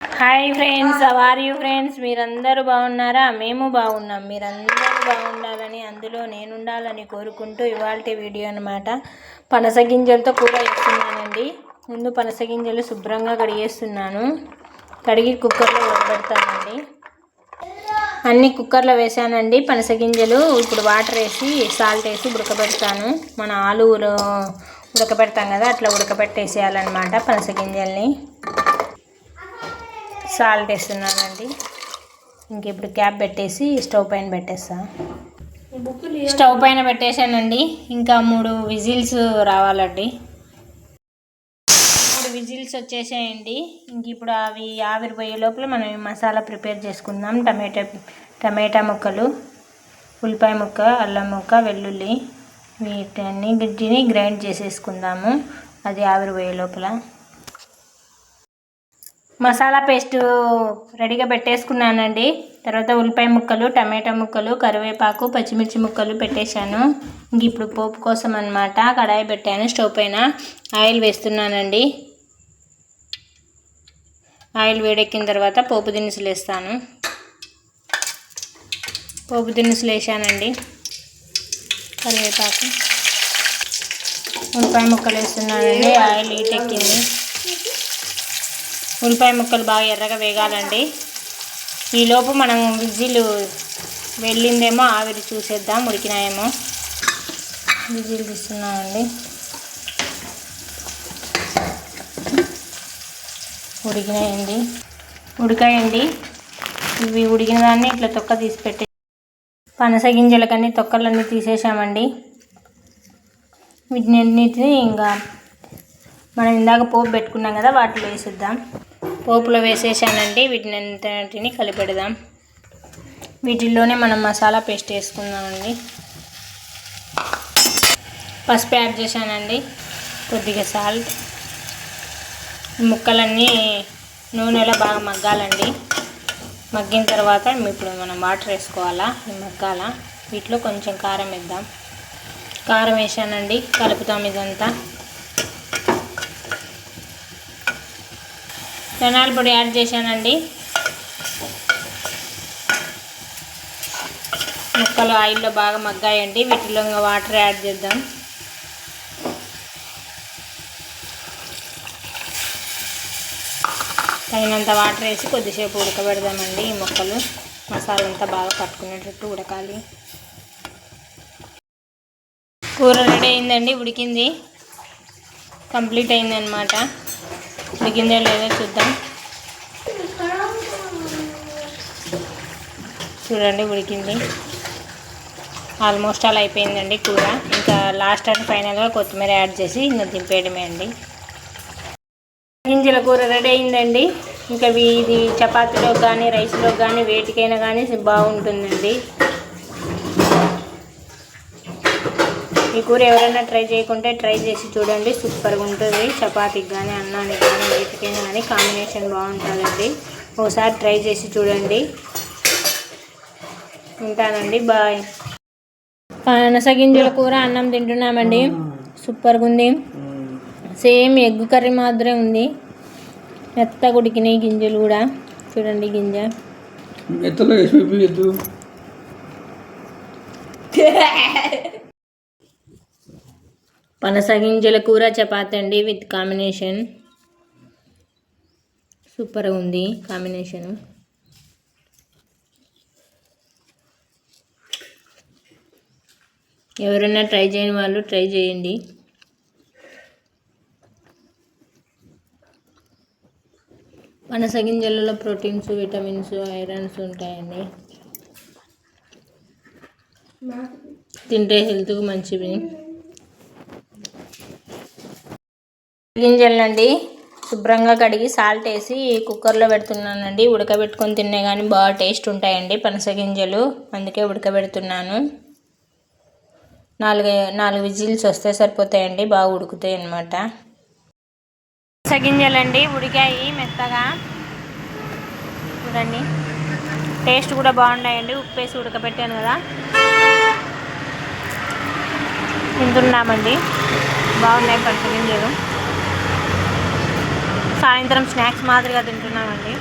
Hi friends are you friends మీరందరూ బాగున్నారా? మేము బాగున్నాం. మీరందరూ బాగుండాలని అందులో నేను ఉండాలని కోరుకుంటూ ఇవాళ వీడియో అనమాట పనస గింజలతో కూర వేస్తున్నానండి ముందు పనస గింజలు శుభ్రంగా కడిగేస్తున్నాను. కడిగి కుక్కర్లో ఉడకబెడతానండి అన్ని కుక్కర్లో వేసానండి పనస గింజలు. ఇప్పుడు వాటర్ వేసి సాల్ట్ వేసి ఉడకబెడతాను. మన ఆలులో ఉడకబెడతాం కదా అట్లా ఉడకబెట్టేసేయాలన్నమాట పనస గింజల్ని. సాల్ట్ వేస్తున్నానండి. ఇంక ఇప్పుడు క్యాప్ పెట్టేసి స్టవ్ పైన పెట్టేస్తా. స్టవ్ పైన పెట్టేశానండి. ఇంకా మూడు విజిల్స్ రావాలండి. మూడు విజిల్స్ వచ్చేసాయండి. ఇంక ఇప్పుడు అవి ఆవిరిపోయే లోపల మనం మసాలా ప్రిపేర్ చేసుకుందాం. టమాటా టమాటా ముక్కలు ఉల్లిపాయ ముక్క అల్లం ముక్క వెల్లుల్లి వీటన్ని గిడ్జిని గ్రైండ్ చేసేసుకుందాము. అది ఆవిరిపోయే లోపల. మసాలా పేస్ట్ రెడీగా పెట్టేసుకున్నానండి. తర్వాత ఉల్లిపాయ ముక్కలు టమాటా ముక్కలు కరివేపాకు పచ్చిమిర్చి ముక్కలు పెట్టేశాను. ఇంక ఇప్పుడు పోపు కోసం అనమాట కడాయి పెట్టాను. స్టవ్ పైన ఆయిల్ వేస్తున్నానండి. ఆయిల్ వేడెక్కిన తర్వాత పోపు దినుసులు వేస్తాను. పోపు దినుసులు వేసానండి. కరివేపాకు. ఉల్లిపాయ ముక్కలు వేస్తున్నానండి. ఆయిల్ ఎక్కింది. ఉల్లిపాయ ముక్కలు బాగా ఎర్రగా వేగాలండి. ఈలోపు మనం విజిల్ వెళ్ళిందేమో ఆవిరి చూసేద్దాం ఉడికినాయేమో. విజిల్ తీస్తున్నామండి ఉడికినాయండి. ఉడికాయండి. ఇవి ఉడికిన దాన్ని ఇట్లా తొక్క తీసి పెట్టి పనస గింజలకన్నీ తొక్కలన్నీ తీసేసామండి. వీటిని ఇంకా మనం ఇందాక పోపు పెట్టుకున్నాం కదా వాటిలో వేసేద్దాం. పోపులో వేసేసానండి. వీటిని అంతటిని కలిపెడదాం. వీటిల్లోనే మనం మసాలా పేస్ట్ వేసుకుందామండి. పసుపు యాడ్ చేశానండి. కొద్దిగా సాల్ట్. ముక్కలన్నీ నూనెలో బాగా మగ్గాలండి. మగ్గిన తర్వాత ఇప్పుడు మనం వాటర్ వేసుకోవాలా? మగ్గాల? వీటిలో కొంచెం కారం వేద్దాం. కారం వేసానండి. కలుపుతాం ఇదంతా. ధనాల పొడి యాడ్ చేశానండి. ముక్కలు ఆయిల్లో బాగా మగ్గాయండి. వీటిలో ఇంకా వాటర్ యాడ్ చేద్దాం. తగినంత వాటర్ వేసి కొద్దిసేపు ఉడకబెడదామండి ఈ ముక్కలు. మసాలా అంతా బాగా పట్టుకునేటట్టు ఉడకాలి. కూర రెడీ అయిందండి ఉడికింది. కంప్లీట్ అయిందనమాట దిగిందో లేదో చూద్దాం. చూడండి ఉడికింది. ఆల్మోస్ట్ అలా అయిపోయిందండి కూర. ఇంకా లాస్ట్ అండ్ ఫైనల్గా కొత్తిమీర యాడ్ చేసి ఇంకా దింపేయడమే అండి. గింజల కూర రెడీ అయిందండి. ఇంకా ఇది చపాతీలో కానీ రైస్లో కానీ వేటికైనా కానీ బాగుంటుందండి. ఈ కూర ఎవరైనా ట్రై చేయకుంటే ట్రై చేసి చూడండి. సూపర్గా ఉంటుంది. చపాతీకి కానీ అన్నానికి కానీ వీటికైనా కానీ కాంబినేషన్ బాగుంటుందండి. ఒకసారి ట్రై చేసి చూడండి. ఉంటానండి. బాయ్. పనసగింజల కూర అన్నం తింటున్నామండి. సూపర్గా ఉంది. సేమ్ ఎగ్ కర్రీ మాత్రమే ఉంది. మెత్తగా ఉడికినాయి గింజలు కూడా. చూడండి గింజ. మెత్తలో పనస గింజల కూర చపాతి అండి విత్ కాంబినేషన్. సూపర్గా ఉంది కాంబినేషన్. ఎవరైనా ట్రై చేయని వాళ్ళు ట్రై చేయండి. పనస గింజలలో ప్రోటీన్స్ విటమిన్స్ ఐరన్స్ ఉంటాయండి. తింటే హెల్త్కి మంచివి గింజలనండి శుభ్రంగా కడిగి సాల్ట్ వేసి కుక్కర్లో పెడుతున్నానండి. ఉడకబెట్టుకొని తినే కానీ బాగా టేస్ట్ ఉంటాయండి పనస గింజలు. అందుకే ఉడకబెడుతున్నాను. నాలుగు నాలుగు విజిల్స్ వస్తే సరిపోతాయండి బాగా ఉడుకుతాయి అన్నమాట. పనస గింజలండి ఉడికాయి మెత్తగా. చూడండి. టేస్ట్ కూడా బాగున్నాయండి. ఉప్పు వేసి ఉడకబెట్టాను కదా. తింటున్నామండి. బాగున్నాయి పనస గింజలు. సాయంత్రం స్నాక్స్ మాదిరిగా తింటున్నామండి.